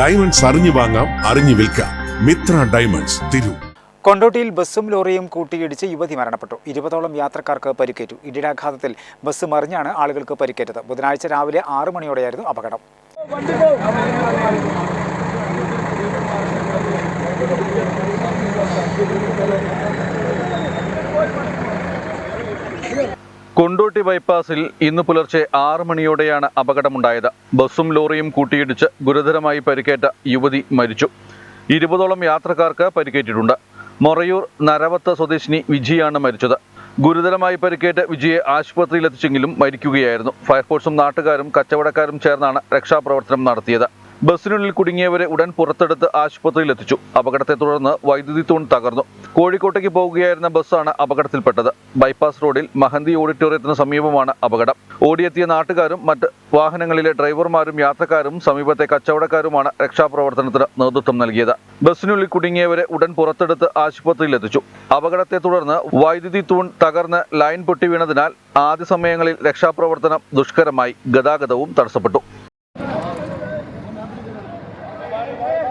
Diamonds അറിഞ്ഞു വാങ്ങാം അറിഞ്ഞു വിൽക്കാം. മിത്ര ഡയമണ്ട്സ് തിരു. കൊണ്ടോട്ടിയിൽ ബസ്സും ലോറിയും കൂട്ടിയിടിച്ച് യുവതി മരണപ്പെട്ടു. ഇരുപതോളം യാത്രക്കാർക്ക് പരിക്കേറ്റു. ഇടിരാഘാതത്തിൽ ബസ് മറിഞ്ഞാണ് ആളുകൾക്ക് പരിക്കേറ്റത്. ബുധനാഴ്ച രാവിലെ ആറു മണിയോടെയായിരുന്നു അപകടം. കൊണ്ടോട്ടി ബൈപ്പാസിൽ ഇന്ന് പുലർച്ചെ ആറ് മണിയോടെയാണ് അപകടമുണ്ടായത്. ബസ്സും ലോറിയും കൂട്ടിയിടിച്ച് ഗുരുതരമായി പരിക്കേറ്റ യുവതി മരിച്ചു. ഇരുപതോളം യാത്രക്കാർക്ക് പരിക്കേറ്റിട്ടുണ്ട്. മൊറയൂർ നരവത്ത സ്വദേശിനി വിജിയാണ് മരിച്ചത്. ഗുരുതരമായി പരിക്കേറ്റ വിജിയെ ആശുപത്രിയിലെത്തിച്ചെങ്കിലും മരിക്കുകയായിരുന്നു. ഫയർഫോഴ്സും നാട്ടുകാരും കച്ചവടക്കാരും ചേർന്നാണ് രക്ഷാപ്രവർത്തനം നടത്തിയത്. ബസ്സിനുള്ളിൽ കുടുങ്ങിയവരെ ഉടൻ പുറത്തെടുത്ത് ആശുപത്രിയിൽ എത്തിച്ചു. അപകടത്തെ തുടർന്ന് വൈദ്യുതി തൂൺ തകർന്നു. കോഴിക്കോട്ടേക്ക് പോവുകയായിരുന്ന ബസ്സാണ് അപകടത്തിൽപ്പെട്ടത്. ബൈപ്പാസ് റോഡിൽ മഹന്തി ഓഡിറ്റോറിയത്തിന് സമീപമാണ് അപകടം. ഓടിയെത്തിയ നാട്ടുകാരും മറ്റ് വാഹനങ്ങളിലെ ഡ്രൈവർമാരും യാത്രക്കാരും സമീപത്തെ കച്ചവടക്കാരുമാണ് രക്ഷാപ്രവർത്തനത്തിന് നേതൃത്വം നൽകിയത്. ബസ്സിനുള്ളിൽ കുടുങ്ങിയവരെ ഉടൻ പുറത്തെടുത്ത് ആശുപത്രിയിൽ എത്തിച്ചു. അപകടത്തെ തുടർന്ന് വൈദ്യുതി തൂൺ തകർന്ന് ലൈൻ പൊട്ടി വീണതിനാൽ ആദ്യ സമയങ്ങളിൽ രക്ഷാപ്രവർത്തനം ദുഷ്കരമായി. ഗതാഗതവും തടസ്സപ്പെട്ടു.